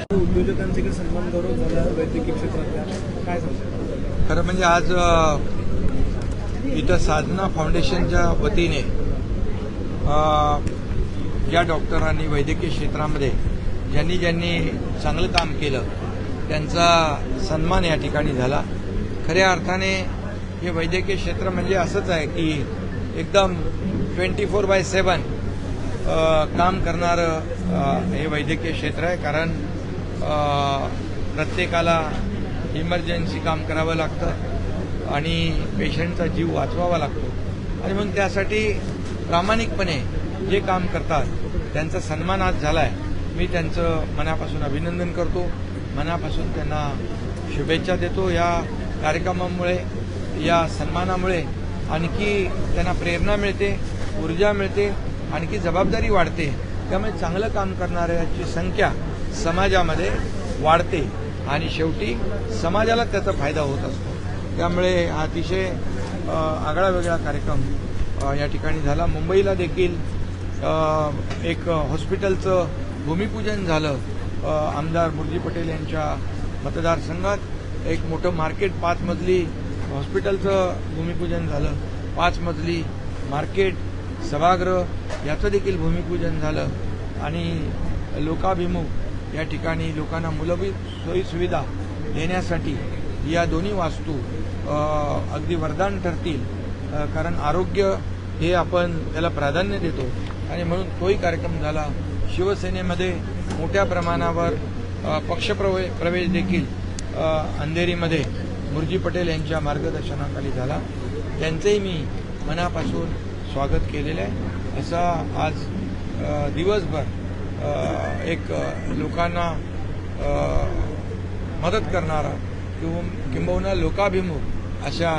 सन्मान गौरव झाला वैद्यकीय क्षेत्रातल्या? काय खरं म्हणजे आज इथं साधना फाउंडेशनच्या वतीने ज्या डॉक्टरांनी वैद्यकीय क्षेत्रामध्ये ज्यांनी ज्यांनी चांगलं काम केलं त्यांचा सन्मान या ठिकाणी झाला. खऱ्या अर्थाने हे वैद्यकीय क्षेत्र म्हणजे असंच आहे की एकदम ट्वेंटी फोर बाय सेवन काम करणारं हे वैद्यकीय क्षेत्र आहे. कारण प्रत्येकाला इमर्जन्सी काम करावं लागतं आणि पेशंटचा जीव वाचवावा लागतो. आणि मग त्यासाठी प्रामाणिकपणे जे काम करतात त्यांचा सन्मान आज झाला आहे मी त्यांचं मनापासून अभिनंदन करतो. मनापासून त्यांना शुभेच्छा देतो. या कार्यक्रमामुळे या सन्मानामुळे आणखी त्यांना प्रेरणा मिळते ऊर्जा मिळते आणखी जबाबदारी वाढते. त्यामुळे चांगलं काम करणाऱ्याची संख्या समाजामध्ये वाढते आणि शेवटी समाजाला त्याचा फायदा होत असतो. त्यामुळे हा अतिशय आगळा वेगळा कार्यक्रम या ठिकाणी झाला. मुंबईला देखील एक हॉस्पिटलचं भूमिपूजन झालं. आमदार मुरजी पटेल यांच्या मतदारसंघात एक मोठं मार्केट पाच मजली हॉस्पिटलचं भूमिपूजन झालं. पाच मजली मार्केट सभागृह याचं देखील भूमिपूजन झालं. आणि लोकाभिमुख या ठिकाणी लोकांना मूलभूत सोयीसुविधा देण्यासाठी या दोन्ही वास्तू अगदी वरदान ठरतील. कारण आरोग्य हे आपण त्याला प्राधान्य देतो. आणि म्हणून तोही कार्यक्रम झाला. शिवसेनेमध्ये मोठ्या प्रमाणावर पक्षप्रवे प्रवेश देखील अंधेरीमध्ये मुरजी पटेल यांच्या मार्गदर्शनाखाली झाला. त्यांचंही मी मनापासून स्वागत केलेलं आहे. असा आज दिवसभर एक लोकांना मदत करणारा किंवा किंबहुना लोकाभिमुख अशा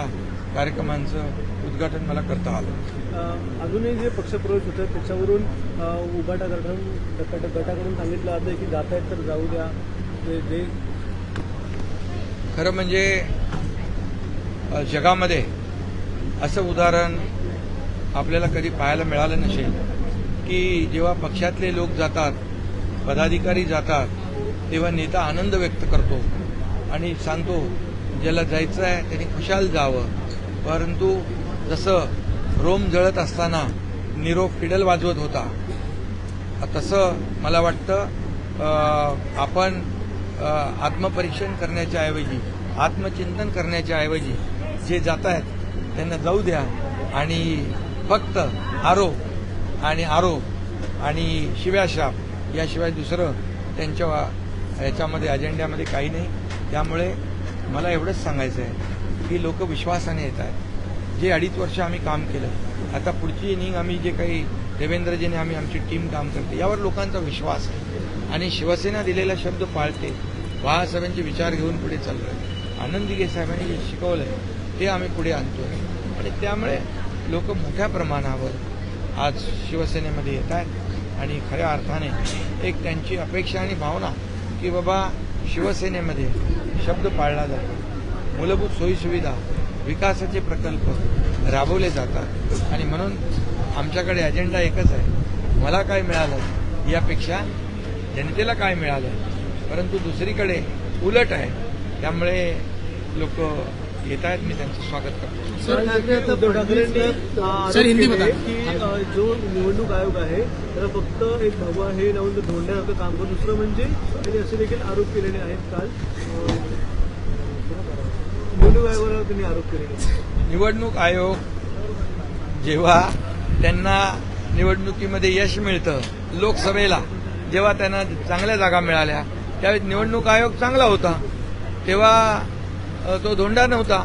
कार्यक्रमांचं उद्घाटन मला करता आलं. अजूनही जे पक्षप्रवेश होतं त्याच्यावरून उभाटा गटाकडून गट- गटाकडून सांगितलं जातं की जात आहेत तर जाऊ द्या. ते जे खरं म्हणजे जगामध्ये असं उदाहरण आपल्याला कधी पाहायला मिळालं नसेल की जेव्हा पक्षातले लोक जातात पदाधिकारी जातात तेव्हा नेता आनंद व्यक्त करतो आणि सांगतो ज्याला जायचं आहे त्याने खुशाल जावं. परंतु जसं रोम जळत असताना निरो फिडल वाजवत होता तसं मला वाटतं आपण आत्मपरीक्षण करण्याच्या ऐवजी आत्मचिंतन करण्याच्या ऐवजी जे जात आहेत त्यांना जाऊ द्या आणि फक्त आरोप आणि आरोप आणि शिव्याशाप याशिवाय दुसरं त्यांच्या ह्याच्यामध्ये अजेंड्यामध्ये काही नाही. त्यामुळे मला एवढंच सांगायचं आहे की लोक विश्वासाने येत आहेत. जे अडीच वर्ष आम्ही काम केलं आता पुढची इनिंग आम्ही जे काही देवेंद्रजीने आम्ही आमची टीम काम करते यावर लोकांचा विश्वास आहे. आणि शिवसेना दिलेला शब्द पाळते. बाळासाहेबांचे विचार घेऊन पुढे चाललोय. आहे दिघे साहेबांनी जे शिकवलंय ते आम्ही पुढे आणतोय. आणि त्यामुळे लोक मोठ्या प्रमाणावर आज शिवसेनेमध्ये येत आहेत आणि खऱ्या अर्थाने एक त्यांची अपेक्षा आणि भावना की बाबा शिवसेनेमध्ये शब्द पाळला जातो मूलभूत सोयीसुविधा विकासाचे प्रकल्प राबवले जातात. आणि म्हणून आमच्याकडे अजेंडा एकच आहे. मला काय मिळालं यापेक्षा जनतेला काय मिळालं? परंतु दुसरीकडे उलट आहे. त्यामुळे लोक येत आहेत मी त्यांचं स्वागत करतो सर, उद्धव ठाकरेंनी. की जो निवडणूक आयोग आहे त्याला फक्त एक भगवा हे लावून तो धोंड्यासारखं काम करतो दुसरं म्हणजे त्यांनी असे देखील आरोप केलेले आहेत काल निवडणूक आयोगावर त्यांनी आरोप केलेले. निवडणूक आयोग जेव्हा त्यांना निवडणुकीमध्ये यश मिळतं लोकसभेला जेव्हा त्यांना चांगल्या जागा मिळाल्या त्यावेळी निवडणूक आयोग चांगला होता तेव्हा तो धोंडा नव्हता.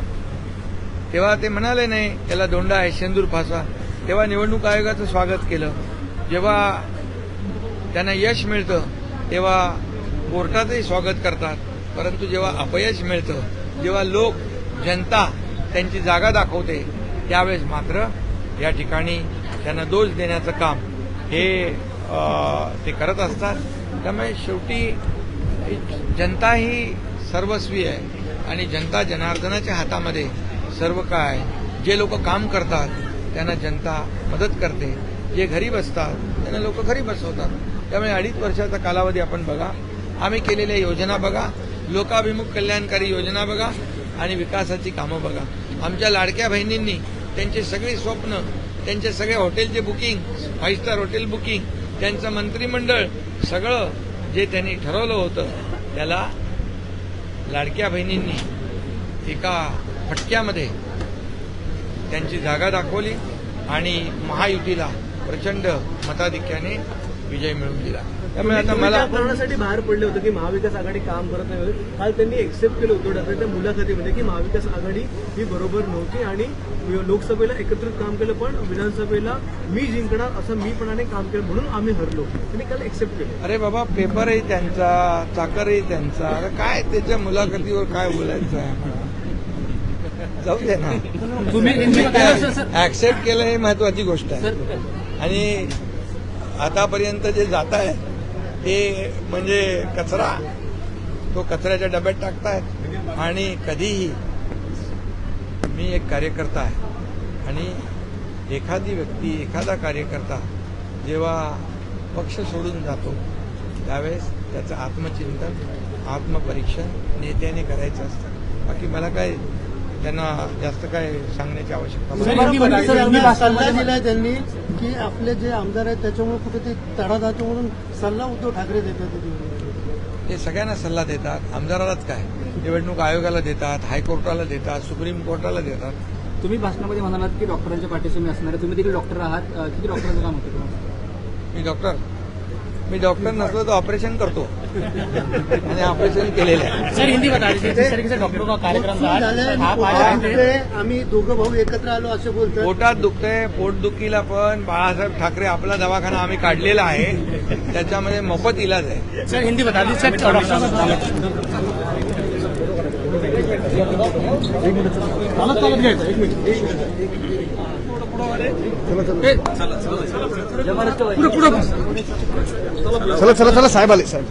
तेव्हा ते म्हणाले नाही त्याला धोंडा आहे शेंदूर फासा. तेव्हा निवडणूक आयोगाचं स्वागत केलं. जेव्हा त्यांना यश मिळतं तेव्हा कोर्टाचंही स्वागत करतात. परंतु जेव्हा अपयश मिळतं जेव्हा लोक जनता त्यांची जागा दाखवते त्यावेळेस मात्र या ठिकाणी त्यांना दोष देण्याचं काम हे ते करत असतात. त्यामुळे शेवटी जनता ही सर्वस्वी आहे. आणि जनता जनार्दनाच्या हातामध्ये सर्व काय जे लोक काम करतात त्यांना जनता मदत करते. जे घरी बसतात त्यांना लोक घरी बसवतात. त्यामुळे अडीच वर्षाचा कालावधी आपण बघा. आम्ही केलेल्या योजना बघा. लोकाभिमुख कल्याणकारी योजना बघा. आणि विकासाची कामं बघा. आमच्या लाडक्या बहिणींनी त्यांचे सगळी स्वप्न त्यांचे सगळे हॉटेलचे booking five star hotel booking त्यांचं मंत्रिमंडळ सगळं जे त्यांनी ठरवलं होतं त्याला लाडक्या बहिणींनी एका फटक्यामध्ये त्यांची जागा दाखवली आणि महायुतीला प्रचंड मताधिक्याने विजय मिळवून दिला. त्यामुळे आता तुम्ही मला त्या कारणासाठी बाहेर पडले होते की महाविकास आघाडी काम करत नाही. काल त्यांनी एक्सेप्ट केलं उद्धव ठाकरेंच्या मुलाखतीमध्ये की महाविकास आघाडी ही बरोबर नव्हती आणि लोकसभेला एकत्रित काम केलं पण विधानसभेला मी जिंकणार असं मीपणाने काम केलं म्हणून आम्ही हरलो. त्यांनी काल एक्सेप्ट केलं. अरे बाबा पेपरही त्यांचा चाकरही त्यांचा. अरे काय त्याच्या मुलाखतीवर काय बोलायचं आहे? जाऊ दे ना. ऍक्सेप्ट केलं हे महत्वाची गोष्ट आहे. आणि आतापर्यंत जे जात आहे ते म्हणजे कचरा तो कचऱ्याच्या डब्यात टाकतायत. आणि कधीही मी एक कार्यकर्ता आहे. आणि एखादी व्यक्ती एखादा कार्यकर्ता जेव्हा पक्ष सोडून जातो त्यावेळेस त्याचं आत्मचिंतन आत्मपरीक्षण नेत्याने करायचं असतं. बाकी मला काय त्यांना जास्त काय सांगण्याची आवश्यकता सल्ला दिलाय त्यांनी की आपले जे आमदार आहेत त्याच्यामुळे कुठे ते तडा जातो म्हणून सल्ला उद्धव ठाकरे देतात ते सगळ्यांना सल्ला देतात. आमदारालाच काय? निवडणूक आयोगाला देतात हायकोर्टाला देतात सुप्रीम कोर्टाला देतात. तुम्ही भाषणामध्ये म्हणालात की डॉक्टरांच्या पाठीशी मी असणार आहे. तुम्ही देखील डॉक्टर आहात. किती डॉक्टरांचं काम होतं मी डॉक्टर? मी डॉक्टर नसलो तर ऑपरेशन करतो. आणि ऑपरेशन केलेलं आहे. सर हिंदी बता दीजिए जिस तरीके से डॉक्टरों का कार्यक्रम सुरू झालंय, था आप पोटात आज दुखतंय, आम्ही दोघं भाऊ एकत्र आलो असे बोलतात. पोटात दुखतंय पोटदुखीला पण बाळासाहेब ठाकरे आपला दवाखाना आम्ही काढलेला आहे. त्याच्यामध्ये मोफत इलाज आहे. सर हिंदी बता दीजिए सर डॉक्टर चला चला चला साहेब आले साहेब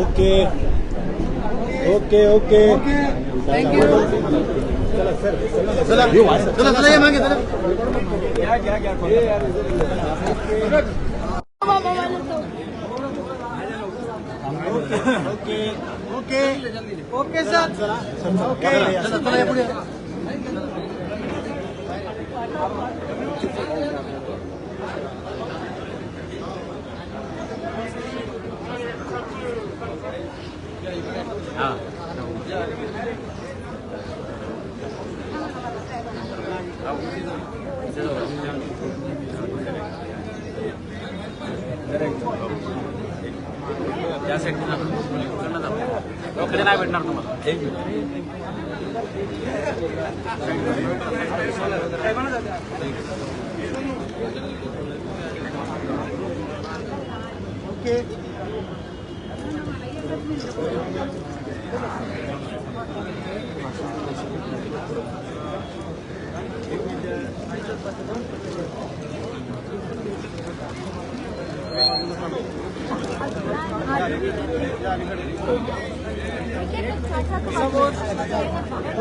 ओके. Okay okay. चला चला ये मागे चला ओके ओके सर ओके चला चला या पुढे या साईडला डॉक्टर नाही भेटणार तुम्हाला ओके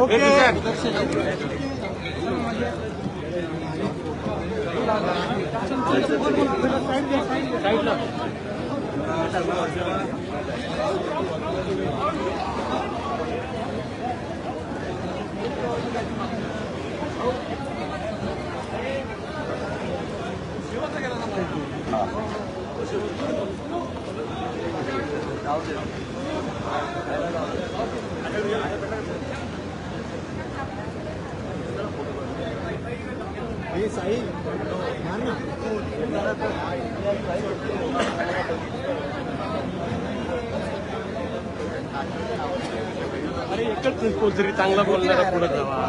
ओके हे साई मान अरे एकच कोणतरी चांगला बोलणारा पुढे जावा.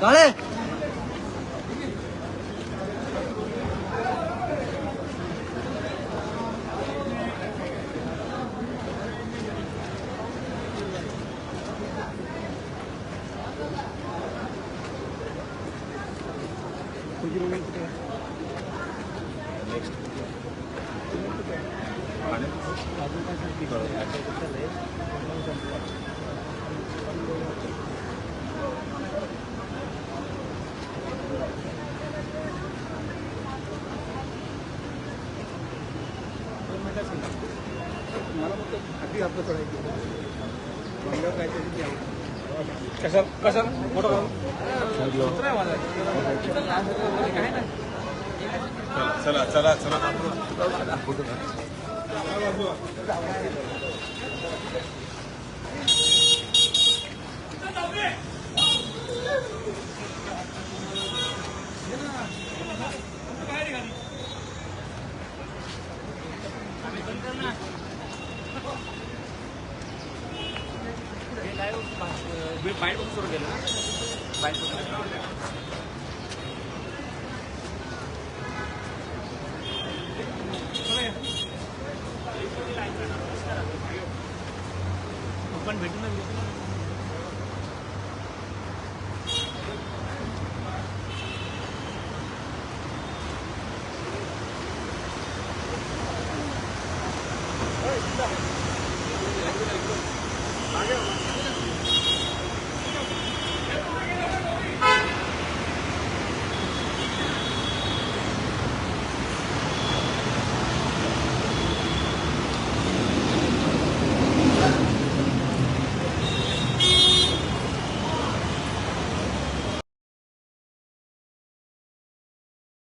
나래 고지로 मला फक्त अगदी आपलं चढायचं मंगळ काय तरी आवडतं कसं कसं मोठं आहे चला चला चला. चला पण भेटूनच घेतो